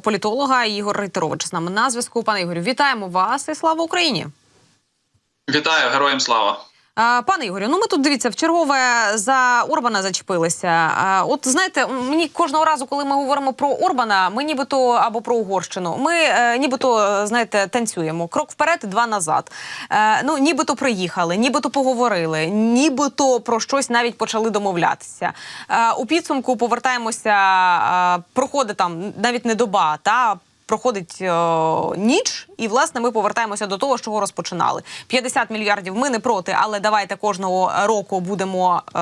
політолога Ігор Рейтерович з нами на зв'язку. Пане Ігорю, вітаємо вас і слава Україні. Вітаю, героям слава. Пане Ігорю, ну ми тут дивіться в за Орбана зачепилися. От знаєте, мені кожного разу, коли ми говоримо про Орбана, ми нібито або про Угорщину, ми е, нібито е, знаєте, танцюємо крок вперед, два назад. Е, ну, нібито приїхали, нібито поговорили, нібито про щось навіть почали домовлятися. У підсумку повертаємося, проходить там навіть не доба, та проходить е, ніч, і власне ми повертаємося до того, з чого розпочинали. 50 мільярдів ми не проти, але давайте кожного року будемо е,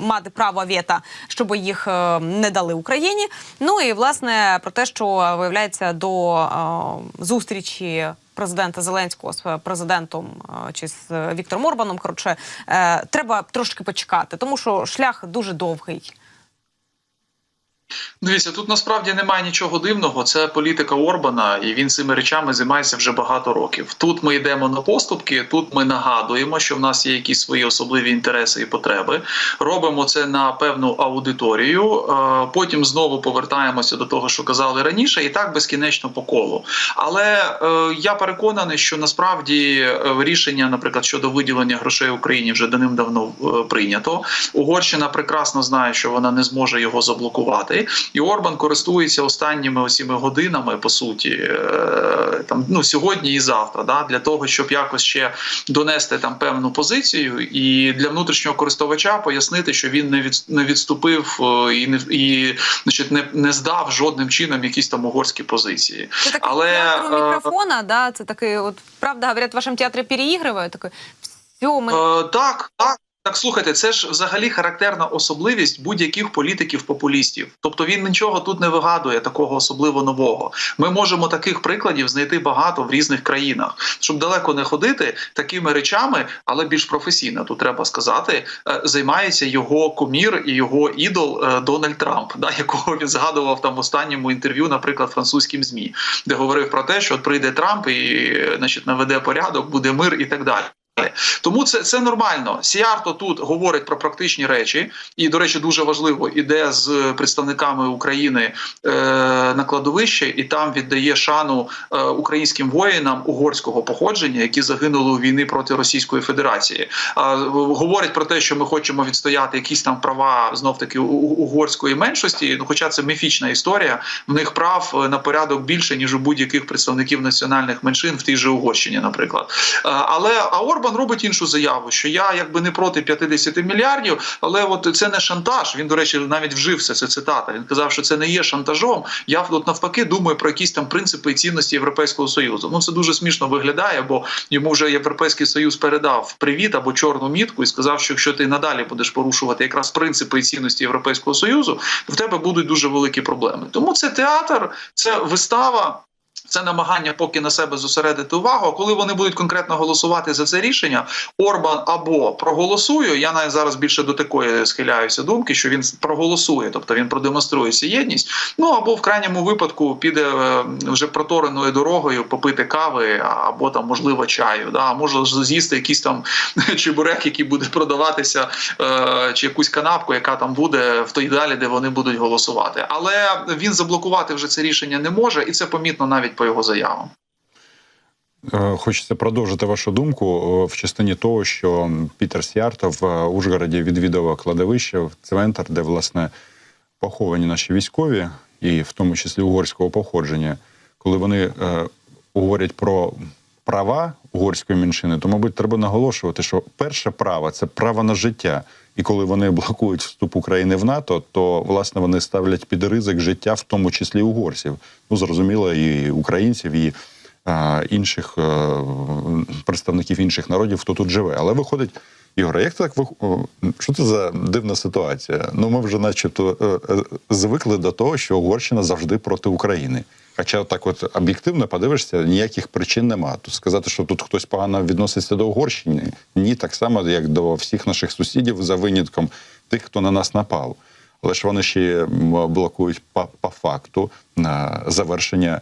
мати право вета, щоб їх е, не дали Україні. Ну і власне про те, що виявляється до е, зустрічі. Президента Зеленського з президентом е, чи з е, Віктором Орбаном, коротше, е, треба трошки почекати, тому що шлях дуже довгий. Дивіться, тут насправді немає нічого дивного. Це політика Орбана, і він цими речами займається вже багато років. Тут ми йдемо на поступки. Тут ми нагадуємо, що в нас є якісь свої особливі інтереси і потреби. Робимо це на певну аудиторію. е, Потім знову повертаємося до того, що казали раніше, і так безкінечно по колу. Але е, я переконаний, що насправді е, рішення, наприклад, щодо виділення грошей Україні вже давним-давно е, прийнято. Угорщина прекрасно знає, що вона не зможе його заблокувати. І Орбан користується останніми осіми годинами, по суті, е, там ну сьогодні і завтра, да, для того, щоб якось ще донести там певну позицію, і для внутрішнього користувача пояснити, що він не від не відступив е, і не і значить не, не здав жодним чином якісь там угорські позиції. Це такий Але, е, мікрофона, да, це такий, от правда, говорять, в вашому театрі переігрують, такий, все, ми... Е, так, так. Так, слухайте, це ж взагалі характерна особливість будь-яких політиків-популістів. Тобто він нічого тут не вигадує такого особливо нового. Ми можемо таких прикладів знайти багато в різних країнах, щоб далеко не ходити такими речами, але більш професійно, тут треба сказати, е, займається його кумір і його ідол е, Дональд Трамп, да, якого він згадував там в останньому інтерв'ю, наприклад, французьким змі, де говорив про те, що от прийде Трамп і е, значить наведе порядок, буде мир і так далі. Тому це це нормально. Сіарто тут говорить про практичні речі, і до речі, дуже важливо іде з представниками України е, на кладовище, і там віддає шану е, українським воїнам угорського походження, які загинули у війни проти Російської Федерації. Е, говорить про те, що ми хочемо відстояти якісь там права знов таки угорської меншості. Ну, хоча це міфічна історія, в них прав е, на порядок більше ніж у будь-яких представників національних меншин в тій же Угорщині, наприклад. Е, але а Орбан робить іншу заяву, що я якби не проти 50 мільярдів, але от це не шантаж. Він, до речі, навіть вжився це цитата. Він казав, що це не є шантажом. Я от навпаки думаю про якісь там принципи і цінності Європейського союзу. Ну це дуже смішно виглядає, бо йому вже Європейський Союз передав привіт або чорну мітку і сказав, що якщо ти надалі будеш порушувати якраз принципи і цінності Європейського союзу, то в тебе будуть дуже великі проблеми. Тому це театр, це вистава. Це намагання поки на себе зосередити увагу. А коли вони будуть конкретно голосувати за це рішення, Орбан або проголосує. Я навіть зараз більше до такої схиляюся думки, що він проголосує, тобто він продемонструє єдність. Ну або в крайньому випадку піде е, вже протореною дорогою попити кави, або там можливо чаю. Да, може з'їсти якийсь там чебурек, який буде продаватися, е, чи якусь канапку, яка там буде в той далі, де вони будуть голосувати. Але він заблокувати вже це рішення не може, і це помітно навіть по його заявам. Е, Хочеться продовжити вашу думку в частині того, що Пітер Сіарто в Ужгороді відвідав кладовище в центр, де власне поховані наші військові, і в тому числі угорського походження, коли вони е, говорять про права угорської меншини, то мабуть треба наголошувати, що перше право це право на життя. І коли вони блокують вступ України в НАТО, то власне вони ставлять під ризик життя, в тому числі угорців. Ну зрозуміло, і українців, і а, інших а, представників інших народів, хто тут живе. Але виходить, Ігоре, як так ви що це за дивна ситуація? Ну ми вже, начебто, е, звикли до того, що Угорщина завжди проти України. Хоча так, от об'єктивно подивишся, ніяких причин нема. Тут сказати, що тут хтось погано відноситься до Угорщини, ні, так само, як до всіх наших сусідів, за винятком тих, хто на нас напав. Але ж вони ще блокують по, по факту на завершення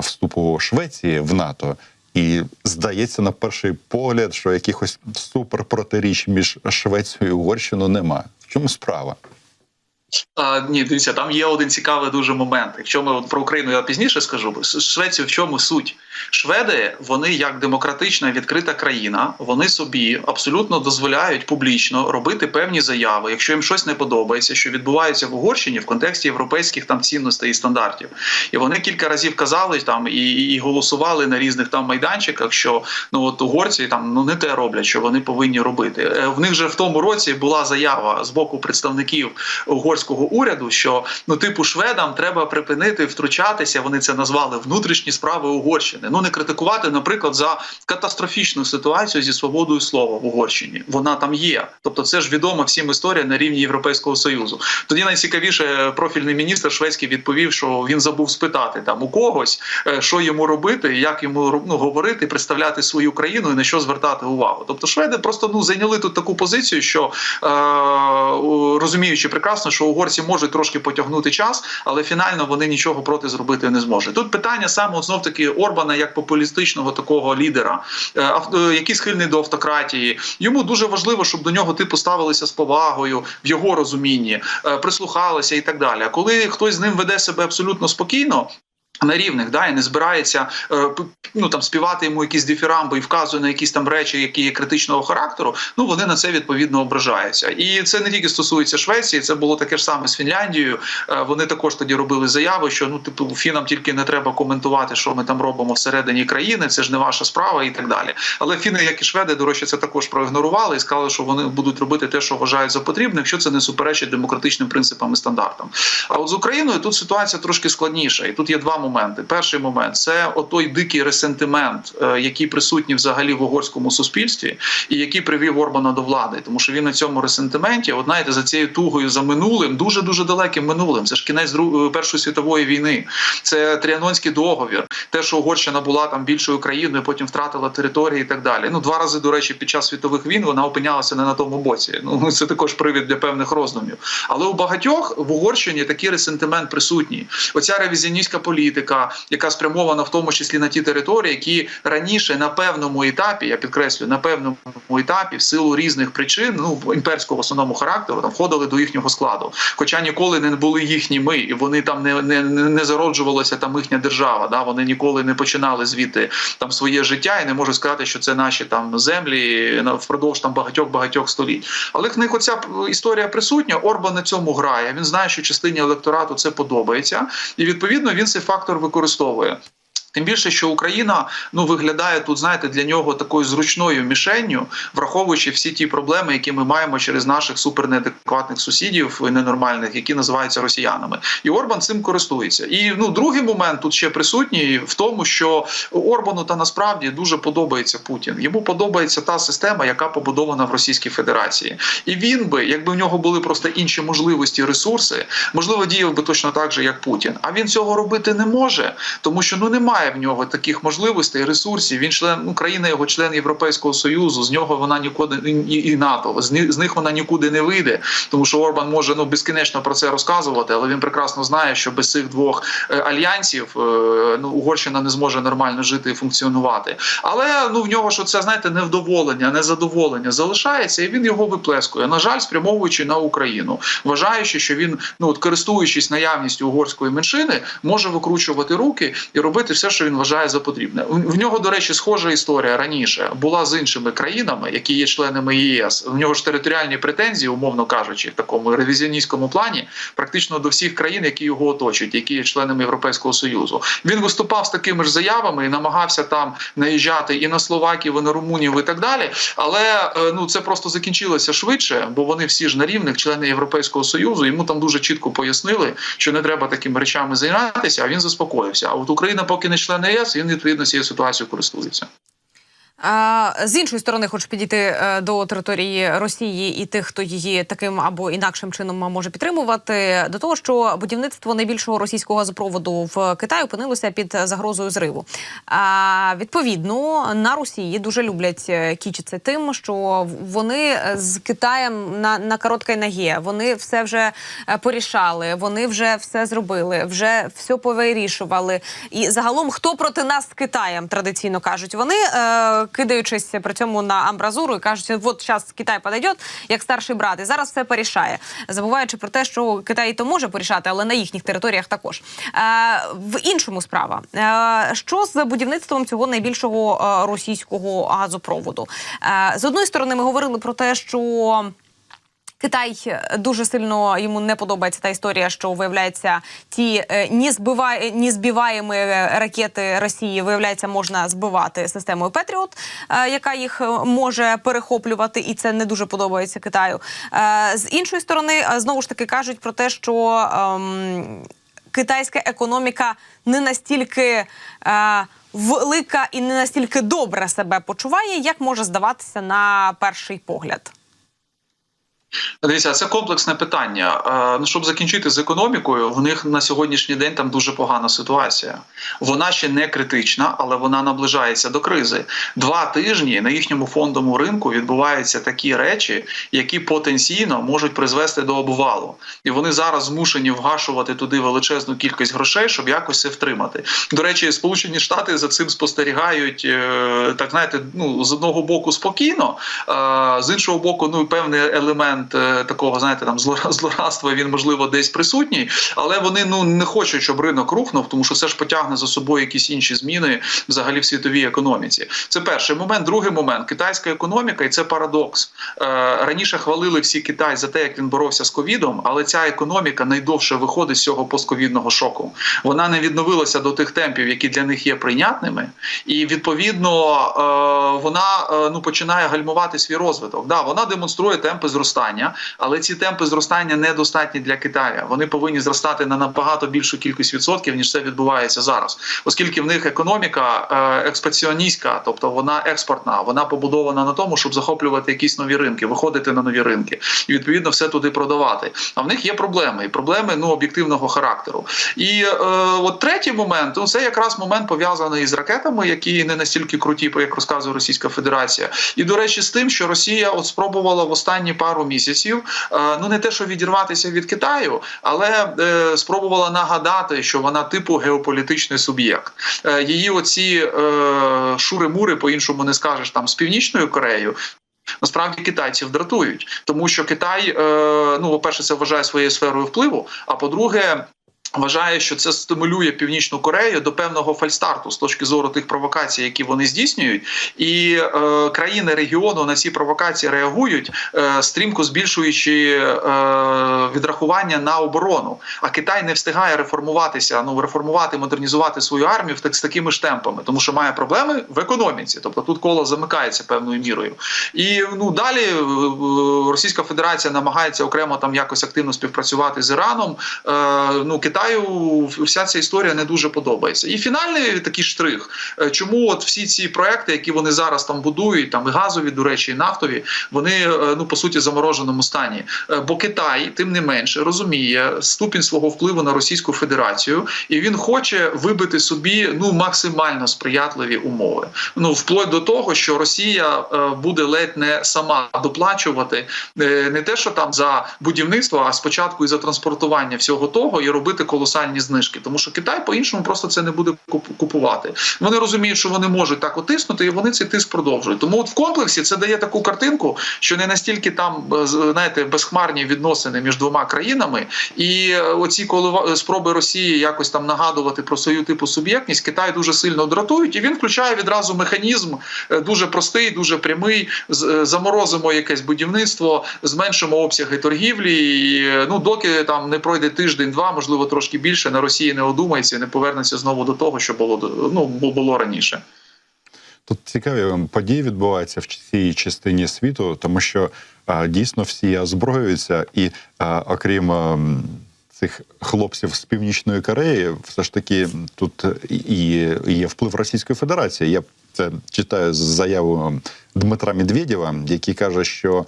вступу Швеції в НАТО. І здається, на перший погляд, що якихось суперпротиріч між Швецією і Угорщиною немає. В чому справа? А, ні, дивіться, там є один цікавий дуже момент. Якщо ми про Україну я пізніше скажу, бо Швецію в чому суть? Шведи, вони як демократична відкрита країна, вони собі абсолютно дозволяють публічно робити певні заяви, якщо їм щось не подобається, що відбувається в Угорщині в контексті європейських там цінностей і стандартів. І вони кілька разів казали там і, і голосували на різних там майданчиках, що ну от угорці там ну не те роблять, що вони повинні робити. Е, В них же в тому році була заява з боку представників угорського уряду, що ну типу шведам треба припинити втручатися. Вони це назвали внутрішні справи Угорщини. Ну не критикувати, наприклад, за катастрофічну ситуацію зі свободою слова в Угорщині. Вона там є. Тобто, це ж відома всім історія на рівні Європейського союзу. Тоді найцікавіше профільний міністр шведський відповів, що він забув спитати там у когось, е, що йому робити, як йому ну, говорити, представляти свою країну і на що звертати увагу. Тобто, шведи просто ну зайняли тут таку позицію, що е, розуміючи прекрасно, що угорці можуть трошки потягнути час, але фінально вони нічого проти зробити не зможуть. Тут питання саме знов таки Орбана як популістичного такого лідера, е, е, який схильний до автократії. Йому дуже важливо, щоб до нього типу ставилися з повагою в його розумінні, е, прислухалися і так далі. А коли хтось з ним веде себе абсолютно спокійно. На рівних, да, і не збирається е, ну там співати йому якісь дифірамби і вказує на якісь там речі, які є критичного характеру. Ну вони на це відповідно ображаються. І це не тільки стосується Швеції, це було таке ж саме з Фінляндією. Е, вони також тоді робили заяви, що ну типу фінам тільки не треба коментувати, що ми там робимо всередині країни. Це ж не ваша справа і так далі. Але фіни, як і шведи, до речі, це також проігнорували і сказали, що вони будуть робити те, що вважають за потрібне, якщо це не суперечить демократичним принципам і стандартам. А от з Україною тут ситуація трошки складніша, і тут є два моменти. Перший момент це отой дикий ресентимент, е, який присутній взагалі в угорському суспільстві, і який привів Орбана до влади, тому що він на цьому ресентименті, от знаєте, за цією тугою за минулим, дуже дуже далеким минулим. Це ж кінець е, Першої світової війни, це Тріанонський договір, те, що Угорщина була там більшою країною, потім втратила території і так далі. Ну два рази, до речі, під час світових війн вона опинялася не на тому боці. Ну це також привід для певних роздумів. Але у багатьох в Угорщині такий ресентимент присутній. Оця ревізіоністська політика, яка спрямована в тому числі на ті території, які раніше на певному етапі, я підкреслюю, на певному етапі, в силу різних причин, ну імперського в основному характеру, там входили до їхнього складу. Хоча ніколи не були їхніми, і вони там не, не, не зароджувалася там їхня держава. Да? Вони ніколи не починали звідти там своє життя, і не можу сказати, що це наші там землі впродовж там багатьох багатьох століть. Але в них оця історія присутня. Орбан на цьому грає. Він знає, що частині електорату це подобається, і відповідно він цей фактор використовує. Тим більше, що Україна ну виглядає тут, знаєте, для нього такою зручною мішенню, враховуючи всі ті проблеми, які ми маємо через наших супернеадекватних сусідів ненормальних, які називаються росіянами, і Орбан цим користується. І ну другий момент тут ще присутній в тому, що Орбану та насправді дуже подобається Путін. Йому подобається та система, яка побудована в Російській Федерації, і він би, якби в нього були просто інші можливості, ресурси, можливо, діяв би точно так же, як Путін. А він цього робити не може, тому що ну немає в нього таких можливостей, ресурсів. Він член ну, країна, його член Європейського союзу. З нього вона нікуди і НАТО. З, них вона нікуди не вийде, тому що Орбан може ну безкінечно про це розказувати, але він прекрасно знає, що без цих двох е, альянсів е, ну Угорщина не зможе нормально жити і функціонувати. Але ну в нього що це знаєте невдоволення, незадоволення залишається, і він його виплескує. На жаль, спрямовуючи на Україну, вважаючи, що він ну от користуючись наявністю угорської меншини, може викручувати руки і робити все, що він вважає за потрібне. В нього, до речі, схожа історія раніше була з іншими країнами, які є членами ЄС. В нього ж територіальні претензії, умовно кажучи, в такому ревізіоністському плані, практично до всіх країн, які його оточують, які є членами Європейського союзу. Він виступав з такими ж заявами і намагався там наїжджати і на Словаків, і на Румунів, і так далі. Але е, ну це просто закінчилося швидше, бо вони всі ж на рівних члени Європейського союзу. Йому там дуже чітко пояснили, що не треба такими речами займатися. А він заспокоївся. А от Україна, поки не член ЄС, він відповідно цією ситуацією користується. З іншої сторони, хочу підійти е, до території Росії і тих, хто її таким або інакшим чином може підтримувати, до того, що будівництво найбільшого російського газопроводу в Китаї опинилося під загрозою зриву. А відповідно на Росії дуже люблять е, кічитися тим, що вони з Китаєм на, на короткій ногі. Вони все вже е, порішали, вони вже все зробили, вже все повирішували. І загалом, хто проти нас з Китаєм традиційно кажуть, вони. Кидаючись при цьому на амбразуру і кажуть, от зараз Китай подойде, як старший брат, і зараз все порішає, забуваючи про те, що Китай і то може порішати, але на їхніх територіях також. Е, в іншому справа, е, що з будівництвом цього найбільшого е, російського газопроводу? Е, з одної сторони, ми говорили про те, що. Китай дуже сильно йому не подобається та історія, що виявляється, ті е, ні збиваємо ракети Росії, виявляється, можна збивати системою Петріот, е, яка їх е, може перехоплювати, і це не дуже подобається Китаю. Е, З іншої сторони, е, знову ж таки кажуть про те, що ем, китайська економіка не настільки. Е, Велика і не настільки добре себе почуває, як може здаватися на перший погляд. Дивіться, це комплексне питання. Е, Ну, щоб закінчити з економікою, в них на сьогоднішній день там дуже погана ситуація. Вона ще не критична, але вона наближається до кризи. Два тижні на їхньому фондовому ринку відбуваються такі речі, які потенційно можуть призвести до обвалу. І вони зараз змушені вгашувати туди величезну кількість грошей, щоб якось це втримати. До речі, Сполучені Штати за цим спостерігають е, так, знаєте, ну з одного боку спокійно, е, з іншого боку, ну певний елемент е, такого, знаєте, там зло- злорадства він можливо десь присутній, але вони ну не хочуть, щоб ринок рухнув, тому що це ж потягне за собою якісь інші зміни взагалі в світовій економіці. Це перший момент. Другий момент китайська економіка, і це парадокс. Е, раніше хвалили всі Китай за те, як він боровся з ковідом, але ця економіка найдовше виходить з цього постковідного шоку. Вона не відновилася до тих темпів, які для них є прийнятними, і відповідно е, вона ну починає гальмувати свій розвиток. Да, вона демонструє темпи зростання, але ці темпи зростання недостатні для Китаю. Вони повинні зростати на набагато більшу кількість відсотків, ніж це відбувається зараз, оскільки в них економіка е, експансіоністська, тобто вона експортна, вона побудована на тому, щоб захоплювати якісь нові ринки, виходити на нові ринки і відповідно все туди продавати. А в них є проблеми, і проблеми ну об'єктивного характеру. І е, от третій момент, ну це якраз момент пов'язаний з ракетами, які не настільки круті, як розказує Російська Федерація. І до речі, з тим, що Росія от спробувала в останні пару місяців, е, ну не те, що відірватися від Китаю, але е, спробувала нагадати, що вона типу геополітичний суб'єкт. Е, її оці шури-мури, по-іншому не скажеш там з північною Кореєю. Насправді китайців дратують, тому що Китай, ну, по-перше, це вважає своєю сферою впливу. А по-друге, Вважає, що це стимулює Північну Корею до певного фальстарту з точки зору тих провокацій, які вони здійснюють, і е, країни регіону на ці провокації реагують, е, стрімко збільшуючи е, відрахування на оборону. А Китай не встигає реформуватися, ну реформувати, модернізувати свою армію так з такими ж темпами, тому що має проблеми в економіці. Тобто тут коло замикається певною мірою. І ну далі е, Російська Федерація намагається окремо там якось активно співпрацювати з Іраном. Е, ну Китаю вся ця історія не дуже подобається. І фінальний такий штрих, е, чому от всі ці проекти, які вони зараз там будують, там і газові, до речі, і нафтові, вони е, ну по суті в замороженому стані. Е, Бо Китай, тим не менше, розуміє ступінь свого впливу на Російську Федерацію, і він хоче вибити собі ну максимально сприятливі умови. Ну вплоть до того, що Росія е, буде ледь не сама доплачувати е, не те, що там за будівництво, а спочатку і за транспортування всього того, і робити колосальні знижки, тому що Китай по-іншому просто це не буде куп- купувати. Вони розуміють, що вони можуть так отиснути, і вони цей тиск продовжують. Тому от в комплексі це дає таку картинку, що не настільки там е, знаєте, безхмарні відносини між двома країнами, і е, оці колива- спроби Росії якось там нагадувати про свою типу суб'єктність, Китай дуже сильно дратують, і він включає відразу механізм е, дуже простий, дуже прямий. е, Заморозимо якесь будівництво, зменшимо обсяги торгівлі. І, е, ну доки там не пройде тиждень-два, можливо, трошки більше на Росії не одумається, не повернеться знову до того, що було ну було раніше. Тут цікаві події відбуваються в цій частині світу, тому що а, дійсно всі озброюються, і а, окрім а, цих хлопців з північної Кореї, все ж таки тут і і є вплив Російської Федерації. Я це читаю з заяву Дмитра Медведєва, який каже, що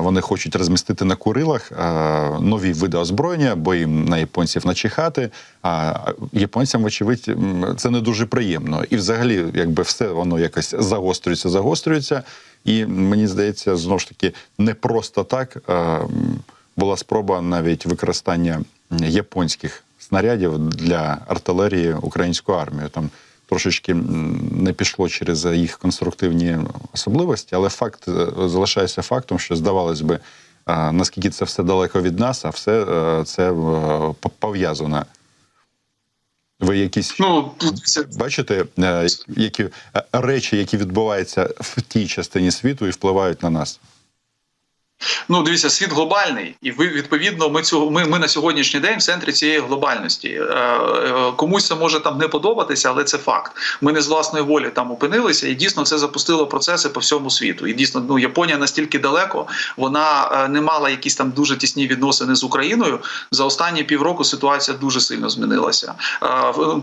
вони хочуть розмістити на Курилах нові види озброєння, бо їм на японців начихати. А японцям, вочевидь, це не дуже приємно. І взагалі, якби все воно якось загострюється, загострюється. І мені здається, знову ж таки, не просто так була спроба навіть використання японських снарядів для артилерії української армії. Там трошечки не пішло через їх конструктивні особливості, але факт е, залишається фактом, що здавалось би, е, наскільки це все далеко від нас, а все е, це е, по- пов'язано. Ви якісь Ну це бачите, які речі, які відбуваються в тій частині світу і впливають на нас? Ну, дивіться, світ глобальний, і ви відповідно, ми цього ми, ми на сьогоднішній день в центрі цієї глобальності. Е, е, комусь це може там не подобатися, але це факт. Ми не з власної волі там опинилися, і дійсно це запустило процеси по всьому світу. І дійсно, ну Японія настільки далеко, вона е, не мала якісь там дуже тісні відносини з Україною. За останні півроку ситуація дуже сильно змінилася.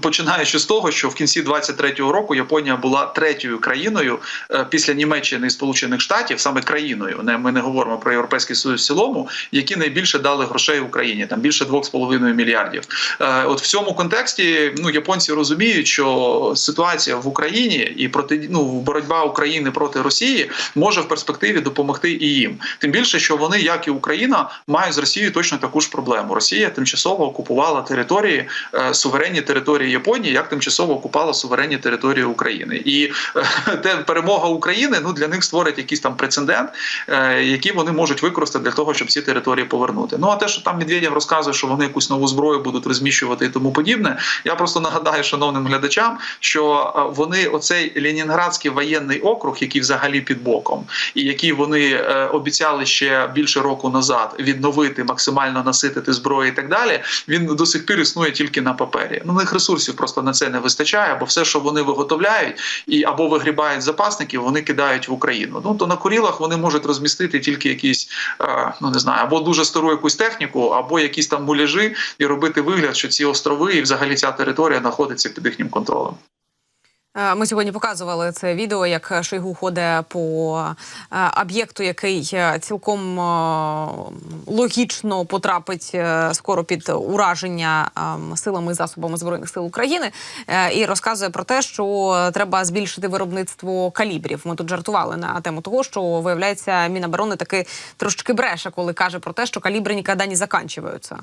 Починаючи з того, що в кінці 23-го року Японія була третьою країною після Німеччини і Сполучених Штатів, саме країною. Не ми не говоримо про європейський союз в цілому, які найбільше дали грошей Україні, там більше 2,5 мільярдів. Е, От в цьому контексті ну японці розуміють, що ситуація в Україні і проти ну боротьба України проти Росії може в перспективі допомогти і їм. Тим більше, що вони, як і Україна, мають з Росією точно таку ж проблему. Росія тимчасово окупувала території е, суверенні території Японії, як тимчасово окупала суверенні території України. І е, те перемога України ну для них створить якийсь там прецедент, який вони можуть використати для того, щоб ці території повернути. Ну а те, що там Медведєв розказує, що вони якусь нову зброю будуть розміщувати і тому подібне. Я просто нагадаю шановним глядачам, що е, вони оцей Ленінградський воєнний округ, який взагалі під боком, і який вони е, обіцяли ще більше року назад відновити, максимально наситити зброю і так далі. Він до сих пір існує тільки на папері. Ну, них ресурсів просто на це не вистачає, бо все, що вони виготовляють, і або вигрібають запасників, вони кидають в Україну. Ну то на Курілах вони можуть розмістити тільки якісь, е, ну не знаю, або дуже стару якусь техніку, або якісь там муляжі, і робити вигляд, що ці острови і взагалі ця територія знаходиться під їхнім контролем. Е, Ми сьогодні показували це відео, як Шойгу ходить по е, об'єкту, який е, цілком логічно потрапить скоро під ураження е, силами і засобами збройних сил України, і розказує про те, що треба збільшити виробництво калібрів. Ми тут жартували на тему того, що виявляється, Міноборони таки трошки бреше, коли каже про те, що калібри ніколи не закінчуються.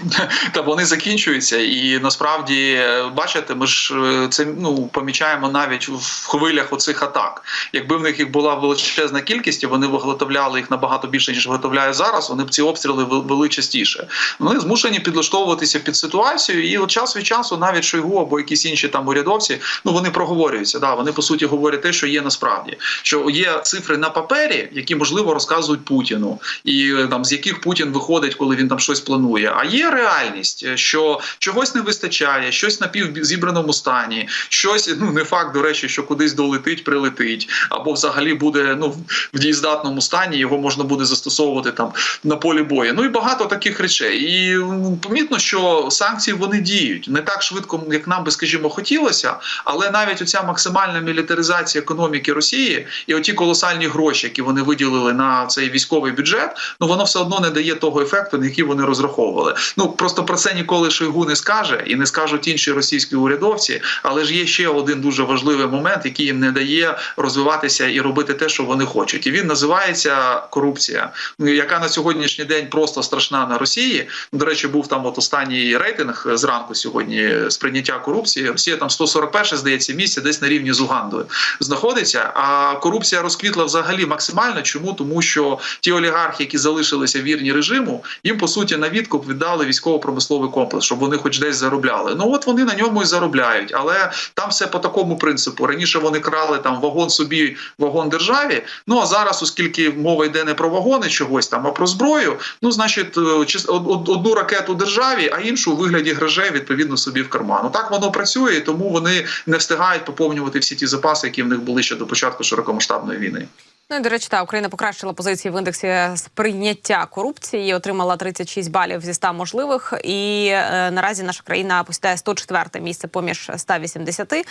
Та вони закінчуються, і насправді е, бачите, ми ж це ну помічаємо навіть в хвилях оцих атак. Якби в них їх була величезна кількість, і вони виготовляли їх набагато більше ніж виготовляють зараз. Вони б ці обстріли вели частіше. Вони змушені підлаштовуватися під ситуацію, і от час від часу навіть Шойгу або якісь інші там урядовці, ну вони проговорюються. Да, вони по суті говорять те, що є насправді, що є цифри на папері, які можливо розказують Путіну, і е, там з яких Путін виходить, коли він там щось планує. А є реальність, е, що чогось не вистачає, щось на півзібраному стані, щось ну не факт, до речі, що кудись долетить, прилетить, або взагалі буде ну в дієздатному стані, його можна буде застосовувати там на полі бою. Ну і багато таких речей. І помітно, що санкції вони діють не так швидко, як нам би, скажімо, хотілося, але навіть оця максимальна мілітаризація економіки Росії і оті колосальні гроші, які вони виділили на цей військовий бюджет, ну воно все одно не дає того ефекту, на який вони розраховували. Ну просто про це ніколи Шойгу не скаже і не скажуть інші російські урядовці. Але ж є ще один дуже важливий момент, який їм не дає розвиватися і робити те, що вони хочуть. І він називається корупція, яка на сьогоднішній день просто страшна на Росії. До речі, був там от останній рейтинг зранку сьогодні з прийняття корупції. Росія там 141, здається, місце десь на рівні з Угандою знаходиться. А корупція розквітла взагалі максимально. Чому? Тому що ті олігархи, які залишилися вірні режиму, їм по суті на відкуп віддали військово-промисловий комплекс, щоб вони хоч десь заробляли. Ну от вони на ньому і заробляють, але там все по такому принципу. Раніше вони крали там вагон собі, вагон державі. Ну а зараз, оскільки мова йде не про вагони чогось там, а про зброю, ну значить, е, одну ракету державі, а іншу у вигляді грошей відповідно собі в карман. Так воно працює, і тому вони не встигають поповнювати всі ті запаси, які в них були ще до початку широкомасштабної війни. Ну і до речі, та Україна покращила позиції в індексі сприйняття корупції, отримала 36 балів зі 100 можливих. І е, наразі наша країна посідає 104 місце поміж 180.